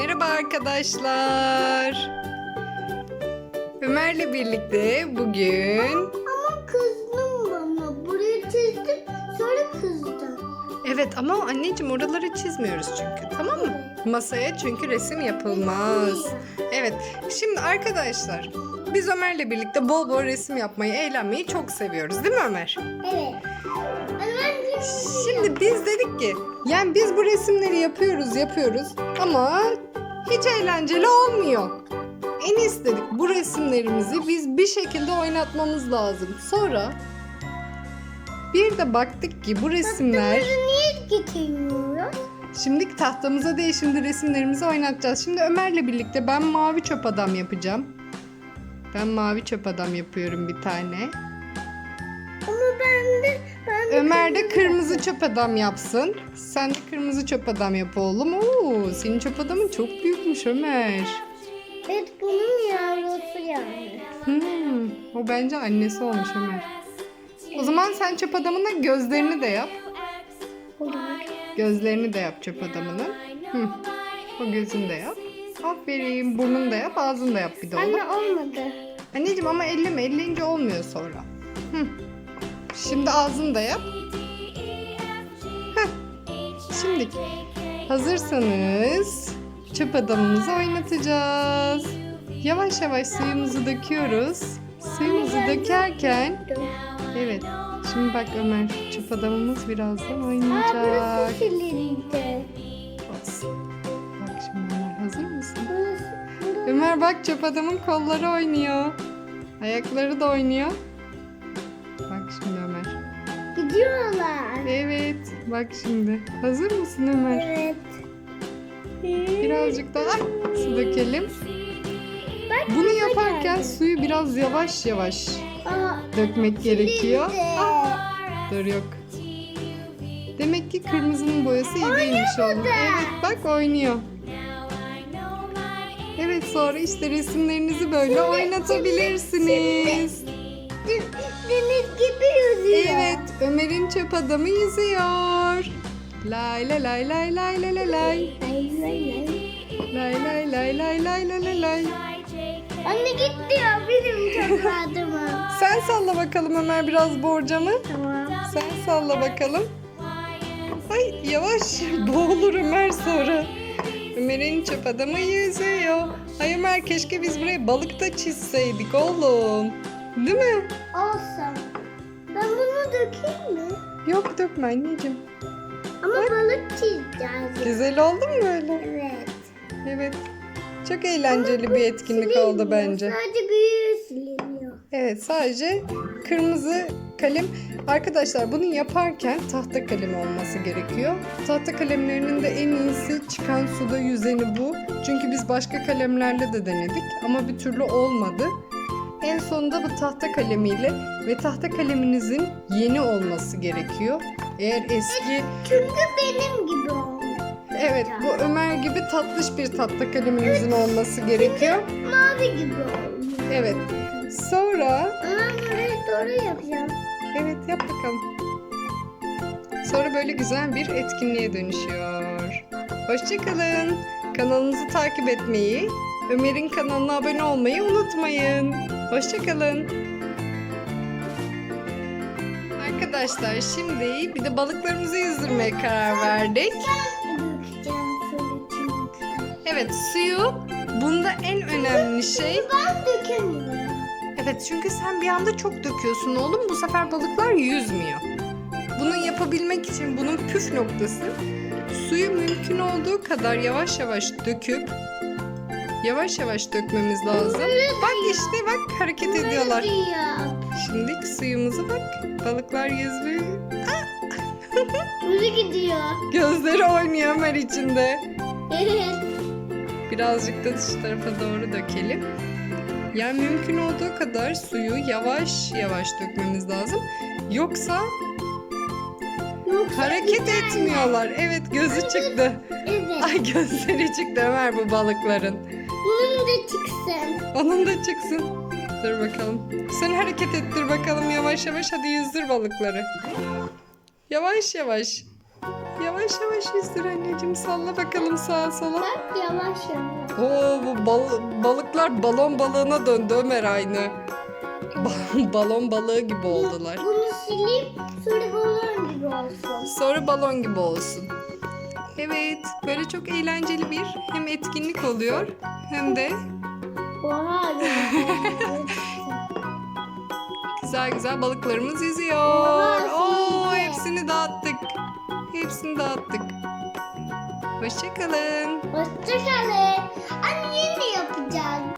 Merhaba arkadaşlar. Ömer'le birlikte bugün Ama kızdın bana. Burayı çizdim sonra kızdın. Evet ama anneciğim oraları çizmiyoruz çünkü tamam mı? Masaya çünkü resim yapılmaz. Evet şimdi arkadaşlar biz Ömer'le birlikte bol bol resim yapmayı, eğlenmeyi çok seviyoruz değil mi Ömer? Evet. Ömer Şimdi biz dedik ki yani biz bu resimleri yapıyoruz yapıyoruz ama hiç eğlenceli olmuyor. En iyisi dedik bu resimlerimizi biz bir şekilde oynatmamız lazım. Sonra bir de baktık ki bu resimler niye getirmiyoruz? şimdi tahtamıza değil şimdi resimlerimizi oynatacağız. Şimdi Ömer'le birlikte ben mavi çöp adam yapacağım. Ben mavi çöp adam yapıyorum bir tane. Ama ben de ben de Ömer de kırmızı çöp adam yapsın. Sen de kırmızı çöp adam yap oğlum. Oo, senin çöp adamın çok büyükmüş Ömer. Evet bunun yavrusu yani. Hmm, o bence annesi olmuş Ömer. O zaman sen çöp adamının gözlerini de yap. Olur. Gözlerini de yap çöp adamının. Hı. O gözünü de yap. Aferin. Burnunu da yap, ağzını da yap bir de oğlum. Anne olmadı. Anneciğim ama elleme. Elleyince olmuyor sonra. Hı. Şimdi ağzını da yap. Heh. Şimdi hazırsanız çöp adamımızı oynatacağız. Yavaş yavaş suyumuzu döküyoruz. Suyumuzu dökerken evet. Şimdi bak Ömer çöp adamımız birazdan oynayacak. burası silindi. Olsun. Bak şimdi Ömer hazır mısın? Ömer bak çöp adamın kolları oynuyor. Ayakları da oynuyor. Gidiyorlar. Evet. Bak şimdi. Hazır mısın Ömer? Evet. Birazcık daha su dökelim. Bak, Bunu yaparken suyu biraz yavaş yavaş Aa, dökmek gerekiyor. Ah, dur yok. Demek ki kırmızının boyası iyi değilmiş oğlum. Evet bak oynuyor. Evet sonra işte resimlerinizi böyle oynatabilirsiniz. Deniz gibi yüzüyor. Evet, Ömer'in çöp adamı yüzüyor. Lay lay lay lay lay lay lay lay. Ay, ay, ay. Lay lay lay lay lay lay lay lay. Anne git diyor benim çok adımım. Sen salla bakalım Ömer biraz borcamı. tamam. Sen salla bakalım. Ay yavaş boğulur Ömer sonra. Ömer'in çöp adamı yüzüyor. Ay Ömer keşke biz buraya balık da çizseydik oğlum. Değil mi? Olsun. Ben bunu dökeyim mi? Yok dökme anneciğim. Ama balık çizeceğiz. Güzel oldu mu böyle? Evet. Evet. Çok eğlenceli Ama bir etkinlik oldu bence. Sadece büyüğü siliniyor. Evet sadece kırmızı kalem. Arkadaşlar bunu yaparken tahta kalem olması gerekiyor. Tahta kalemlerinin de en iyisi çıkan suda yüzeni bu. Çünkü biz başka kalemlerle de denedik ama bir türlü olmadı. En sonunda bu tahta kalemiyle ve tahta kaleminizin yeni olması gerekiyor. Eğer eski Çünkü benim gibi olmuş. evet bu Ömer gibi tatlış bir tahta kaleminizin olması gerekiyor. Mavi gibi olmuş. Evet. Sonra Ama burayı doğru yapacağım. Evet yap bakalım. Sonra böyle güzel bir etkinliğe dönüşüyor. Hoşçakalın. Kanalımızı takip etmeyi, Ömer'in kanalına abone olmayı unutmayın. Hoşçakalın. Arkadaşlar şimdi bir de balıklarımızı yüzdürmeye karar verdik. Evet suyu bunda en önemli şey. Ben dökemiyorum. Evet çünkü sen bir anda çok döküyorsun oğlum. Bu sefer balıklar yüzmüyor. Bunu yapabilmek için bunun püf noktası suyu mümkün olduğu kadar yavaş yavaş döküp yavaş yavaş dökmemiz lazım. Bak işte bak hareket ediyorlar. Şimdi suyumuzu bak. Balıklar yüzmüyor. Hızlı gidiyor. Gözleri oynuyor Ömer içinde. Evet. Birazcık da dış tarafa doğru dökelim. Yani mümkün olduğu kadar suyu yavaş yavaş dökmemiz lazım. Yoksa Yoksa hareket gider. etmiyorlar. Evet gözü çıktı. Evet. Ay gözleri çıktı Ömer bu balıkların. Bunun da çıksın. Onun da çıksın. Dur bakalım. Sen hareket ettir bakalım yavaş yavaş. Hadi yüzdür balıkları. Yavaş yavaş. Yavaş yavaş yüzdür anneciğim. Salla bakalım sağa sola. Bak yavaş yavaş. Oo bu bal- balıklar balon balığına döndü Ömer aynı. Ba- balon balığı gibi oldular. Bunu sileyim sonra balon gibi olsun. Sonra balon gibi olsun. Evet, böyle çok eğlenceli bir hem etkinlik oluyor hem de Oha. güzel güzel balıklarımız yüzüyor. Oha, Oo, hepsini dağıttık. Hepsini dağıttık. Hoşçakalın. Hoşçakalın. Anne yine yapacağız.